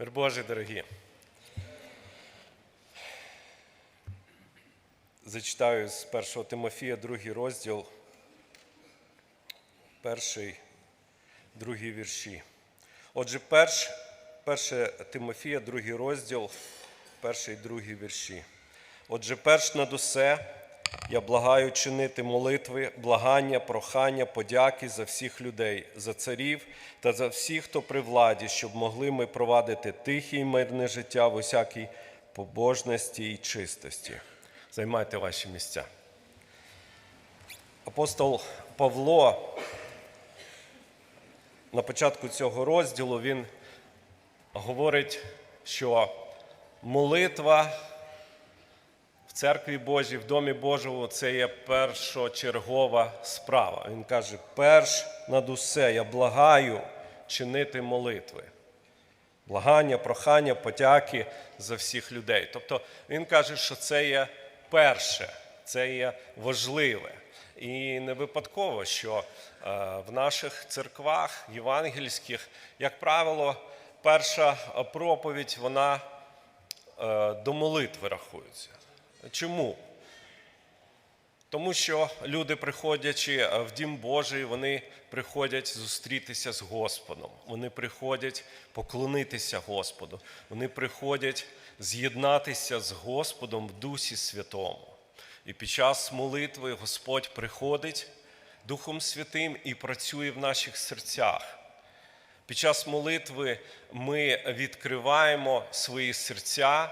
Мир Божий, дорогі. Зачитаю з 1 Тимофія, другий розділ, перший, другий вірші. Отже, перш, 1 Тимофія, другий розділ, перший, другий вірші. Отже, перш над усе я благаю чинити молитви, благання, прохання, подяки за всіх людей, за царів та за всіх, хто при владі, щоб могли ми провадити тихе і мирне життя в усякій побожності і чистості. Займайте ваші місця. Апостол Павло на початку цього розділу він говорить, що молитва церкві Божій, в Домі Божому це є першочергова справа. Він каже: перш над усе я благаю чинити молитви. Благання, прохання, подяки за всіх людей. Тобто він каже, що це є перше, це є важливе. І не випадково, що е, в наших церквах євангельських, як правило, перша проповідь вона е, до молитви рахується. Чому? Тому що люди, приходячи е, в Дім Божий, вони приходять зустрітися з Господом. Вони приходять поклонитися Господу. Вони приходять з'єднатися з Господом в Дусі Святому. І під час молитви Господь приходить Духом Святим і працює в наших серцях. Під час молитви ми відкриваємо свої серця,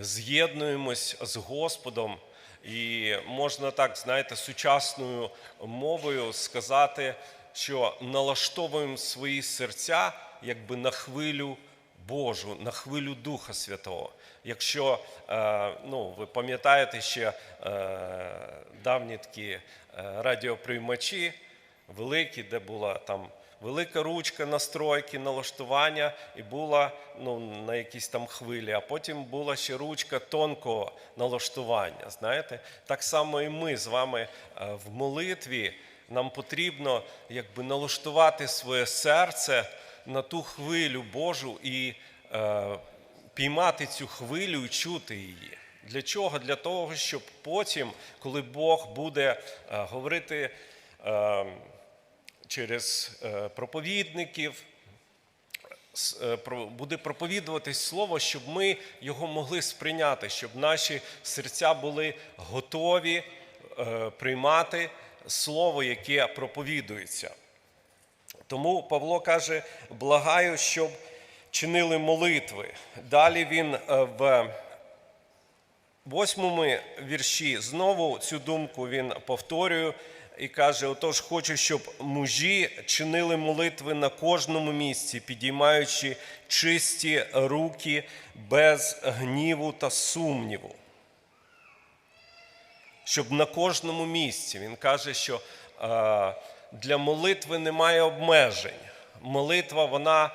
з'єднуємось з Господом. І можна так, знаєте, сучасною мовою сказати, що налаштовуємо свої серця якби на хвилю Божу, на хвилю Духа Святого. Якщо е, ну, ви пам'ятаєте ще е, давні такі е, радіоприймачі, великі, де була там велика ручка настройки, налаштування, і була ну, на якійсь там хвилі, а потім була ще ручка тонкого налаштування. Знаєте, так само і ми з вами е, в молитві. Нам потрібно якби налаштувати своє серце на ту хвилю Божу і е, піймати цю хвилю і чути її. Для чого? Для того, щоб потім, коли Бог буде е, говорити е, через е, проповідників, е, буде проповідуватись слово, щоб ми його могли сприйняти, щоб наші серця були готові е, приймати слово, яке проповідується. Тому Павло каже: благаю, щоб чинили молитви. Далі він в восьмому вірші знову цю думку він повторює і каже: Отож, хочу, щоб мужі чинили молитви на кожному місці, підіймаючи чисті руки без гніву та сумніву. Щоб на кожному місці він каже, що для молитви немає обмежень. Молитва вона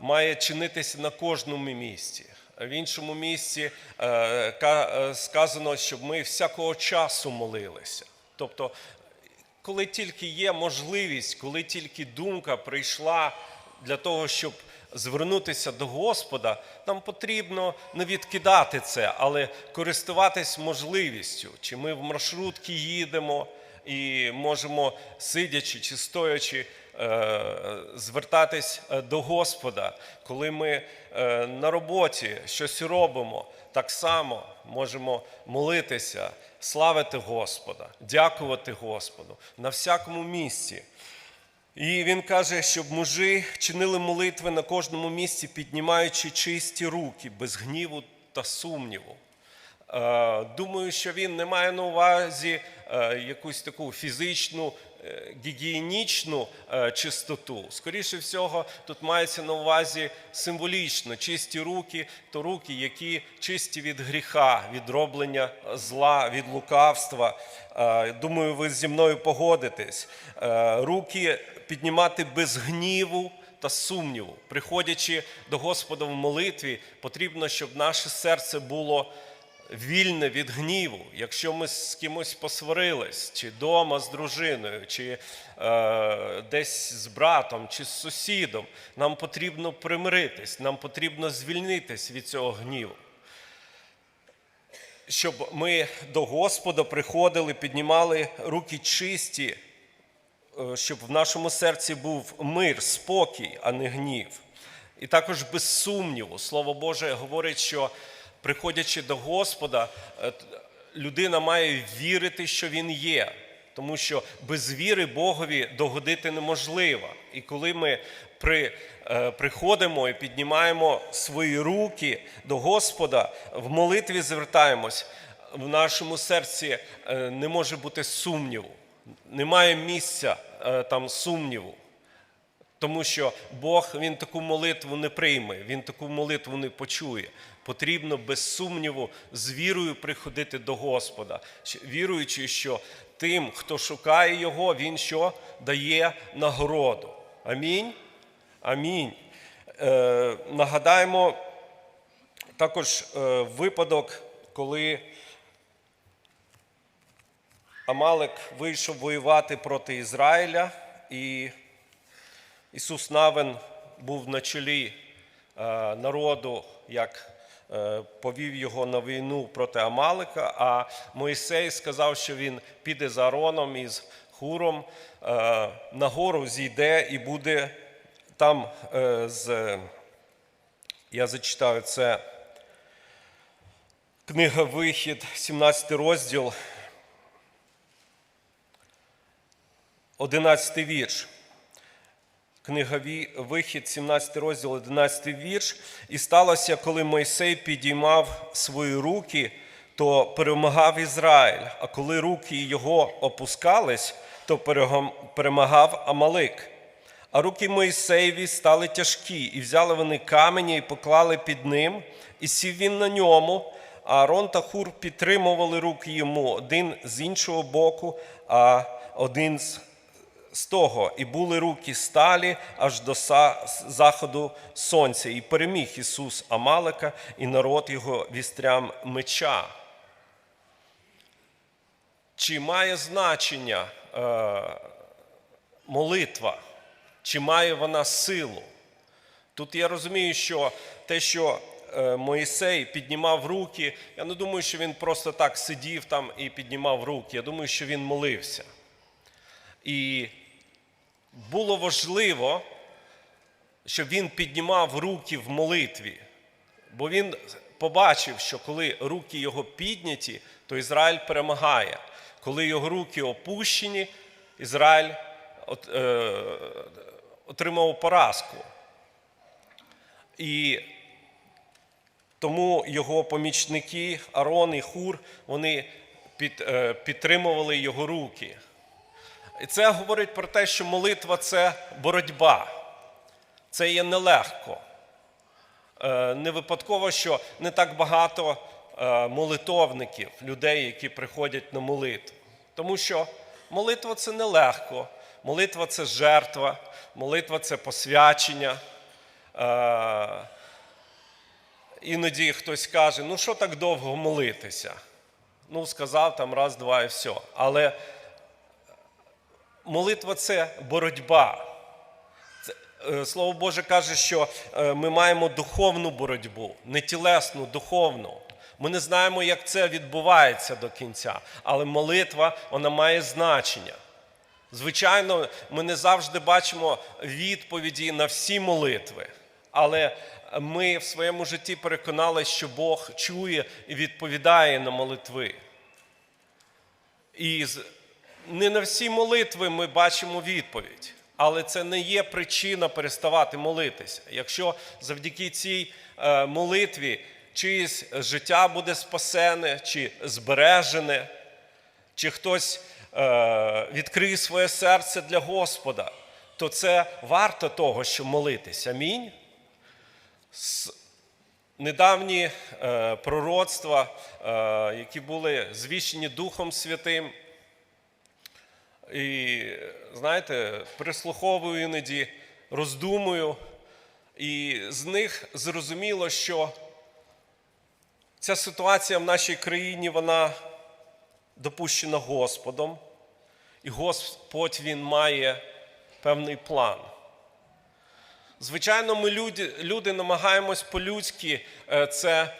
має чинитися на кожному місці. В іншому місці е, е, сказано, щоб ми всякого часу молилися. Тобто, коли тільки є можливість, коли тільки думка прийшла для того, щоб звернутися до Господа, нам потрібно не відкидати це, але користуватись можливістю. Чи ми в маршрутці їдемо і можемо, сидячи чи стоячи, е, звертатись е, до Господа, коли ми е, на роботі щось робимо, так само можемо молитися, славити Господа, дякувати Господу на всякому місці. І він каже, щоб мужі чинили молитви на кожному місці, піднімаючи чисті руки, без гніву та сумніву. Е, Думаю, що він не має на увазі е, якусь таку фізичну, гігієнічну е, чистоту. Скоріше всього, тут мається на увазі символічно чисті руки, то руки, які чисті від гріха, від роблення зла, від лукавства. Е, Думаю, ви зі мною погодитесь. Е, Руки піднімати без гніву та сумніву. Приходячи до Господа в молитві, потрібно, щоб наше серце було вільне від гніву. Якщо ми з кимось посварились, чи вдома з дружиною, чи е, десь з братом, чи з сусідом, нам потрібно примиритись, нам потрібно звільнитись від цього гніву. Щоб ми до Господа приходили, піднімали руки чисті, е, щоб в нашому серці був мир, спокій, а не гнів. І також без сумніву. Слово Боже говорить, що приходячи до Господа, е, людина має вірити, що Він є. Тому що без віри Богові догодити неможливо. І коли ми при, е, приходимо і піднімаємо свої руки до Господа, в молитві звертаємось, в нашому серці е, не може бути сумніву, немає місця там сумніву. Тому що Бог він таку молитву не прийме, він таку молитву не почує. Потрібно без сумніву з вірою приходити до Господа, віруючи, що тим, хто шукає Його, Він що дає нагороду. Амінь. Амінь. Е, нагадаємо також е, випадок, коли Амалек вийшов воювати проти Ізраїля, і Ісус Навин був на чолі е, народу, як повів його на війну проти Амалика, а Моїсей сказав, що він піде за Ароном і з Хуром е, на гору зійде і буде там е, з. Я зачитаю це. Книга Вихід, 17 розділ, 11 вірш. Книга Ві- Вихід, 17 розділ, 11 вірш. І сталося, коли Мойсей підіймав свої руки, то перемагав Ізраїль. А коли руки його опускались, то перемагав Амалик. А руки Моїсеєві стали тяжкі, і взяли вони камені і поклали під ним, і сів він на ньому. А Аарон та Хур підтримували руки йому один з іншого боку, а один з з того, і були руки сталі аж до заходу сонця, і переміг Ісус Амалека і народ його вістрям меча. Чи має значення е, молитва? Чи має вона силу? Тут я розумію, що те, що е, Моїсей піднімав руки, я не думаю, що він просто так сидів там і піднімав руки. Я думаю, що він молився. І було важливо, щоб він піднімав руки в молитві, бо він побачив, що коли руки його підняті, то Ізраїль перемагає. Коли його руки опущені, Ізраїль е, отримав поразку. І тому його помічники Арон і Хур вони е, підтримували його руки. І це говорить про те, що молитва це боротьба. Це є нелегко. Е, Не випадково, що не так багато е, молитовників, людей, які приходять на молитву. Тому що молитва це нелегко, молитва це жертва, молитва це посвячення. Е, Іноді хтось каже, ну що так довго молитися? Ну, сказав там раз, два і все. Але молитва це боротьба. Е, Слово Боже каже, що е, ми маємо духовну боротьбу, не тілесну, духовну. Ми не знаємо, як це відбувається до кінця, але молитва вона має значення. Звичайно, ми не завжди бачимо відповіді на всі молитви, але ми в своєму житті переконалися, що Бог чує і відповідає на молитви. І не на всі молитви ми бачимо відповідь, але це не є причина переставати молитися. Якщо завдяки цій е, молитві чиєсь життя буде спасене чи збережене, чи хтось е, відкриє своє серце для Господа, то це варто того, щоб молитися. Амінь. Недавні е, пророцтва, які були звіщені Духом Святим, і, знаєте, прислуховую іноді, роздумую, і з них зрозуміло, що Ця ситуація в нашій країні вона допущена Господом, і Господь Він має певний план. Звичайно, ми люди, люди намагаємось по-людськи е, це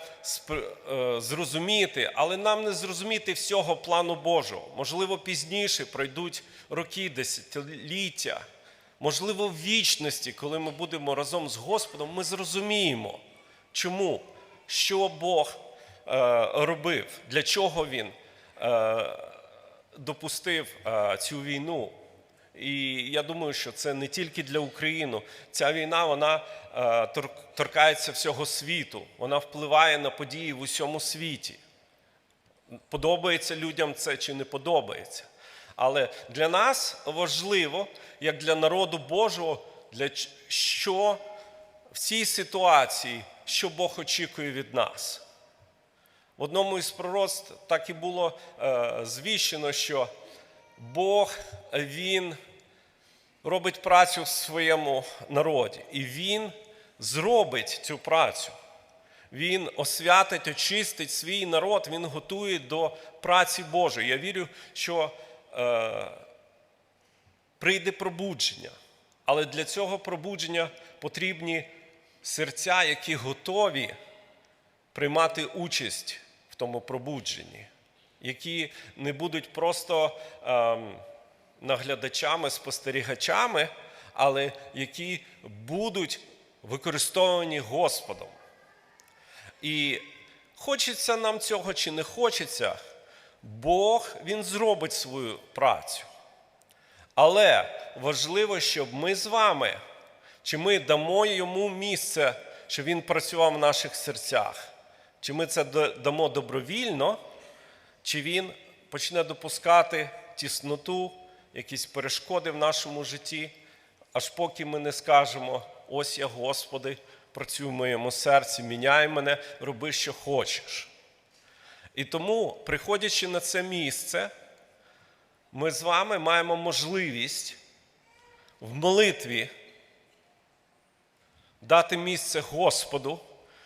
е, зрозуміти, але нам не зрозуміти всього плану Божого. Можливо, пізніше пройдуть роки, десятиліття. Можливо, в вічності, коли ми будемо разом з Господом, ми зрозуміємо, чому, що Бог е, робив, для чого Він допустив цю війну. І я думаю, що це не тільки для України. Ця війна вона е, торкається всього світу, вона впливає на події в усьому світі. Подобається людям це чи не подобається. Але для нас важливо, як для народу Божого, для що в цій ситуації, що Бог очікує від нас. В одному із пророцтв так і було е, звіщено, що Бог Він робить працю в своєму народі, і Він зробить цю працю. Він освятить, очистить свій народ, він готує до праці Божої. Я вірю, що е, прийде пробудження. Але для цього пробудження потрібні серця, які готові приймати участь в тому пробудженні, які не будуть просто ем, наглядачами, спостерігачами, але які будуть використовані Господом. І хочеться нам цього чи не хочеться, Бог Він зробить свою працю. Але важливо, щоб ми з вами, чи ми дамо йому місце, щоб він працював в наших серцях, чи ми це дамо добровільно, чи він почне допускати тісноту, якісь перешкоди в нашому житті, аж поки ми не скажемо: ось я, Господи, працюй в моєму серці, міняй мене, роби, що хочеш. І тому, приходячи на це місце, ми з вами маємо можливість в молитві дати місце Господу,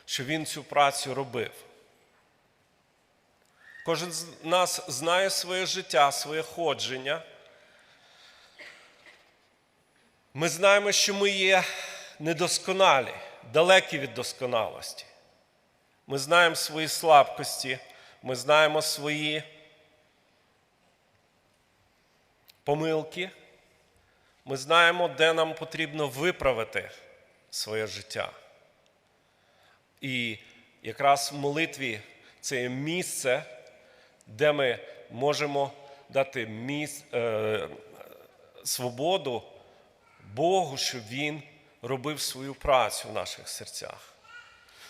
щоб Він цю працю робив. Кожен з нас знає своє життя, своє ходження. Ми знаємо, що ми є недосконалі, далекі від досконалості. Ми знаємо свої слабкості, ми знаємо свої помилки. Ми знаємо, де нам потрібно виправити своє життя. І якраз в молитві це є місце, де ми можемо дати міс... е... свободу Богу, щоб Він робив свою працю в наших серцях.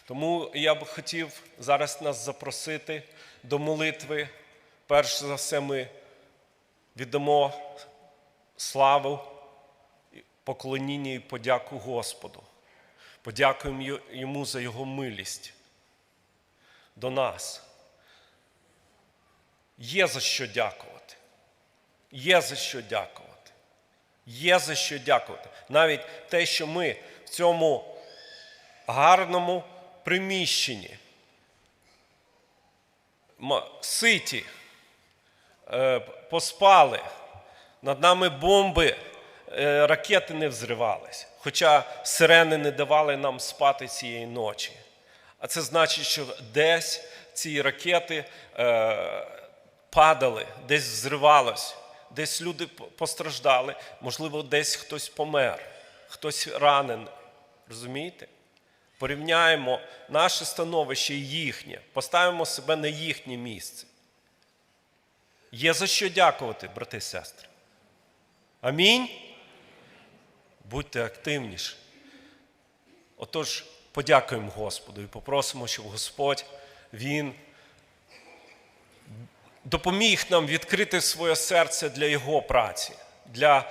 Тому я б хотів зараз нас запросити до молитви. Перш за все, ми віддамо славу, поклоніння і подяку Господу. Подякуємо Йому за Його милість до нас. Є за що дякувати. Є за що дякувати. Є за що дякувати. Навіть те, що ми в цьому гарному приміщенні, ситі, е, поспали, над нами бомби, е, ракети не взривались, хоча сирени не давали нам спати цієї ночі. А це значить, що десь ці ракети е, падали, десь взривалось, десь люди постраждали, можливо, десь хтось помер, хтось ранений. Розумієте? Порівняємо наше становище і їхнє, поставимо себе на їхнє місце. Є за що дякувати, брати і сестри. Амінь. Будьте активніші. Отож, подякуємо Господу і попросимо, щоб Господь Він допоміг нам відкрити своє серце для Його праці, для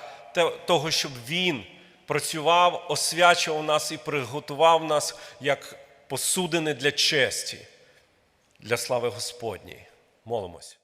того, щоб Він працював, освячував нас і приготував нас як посудини для честі, для слави Господній. Молимось.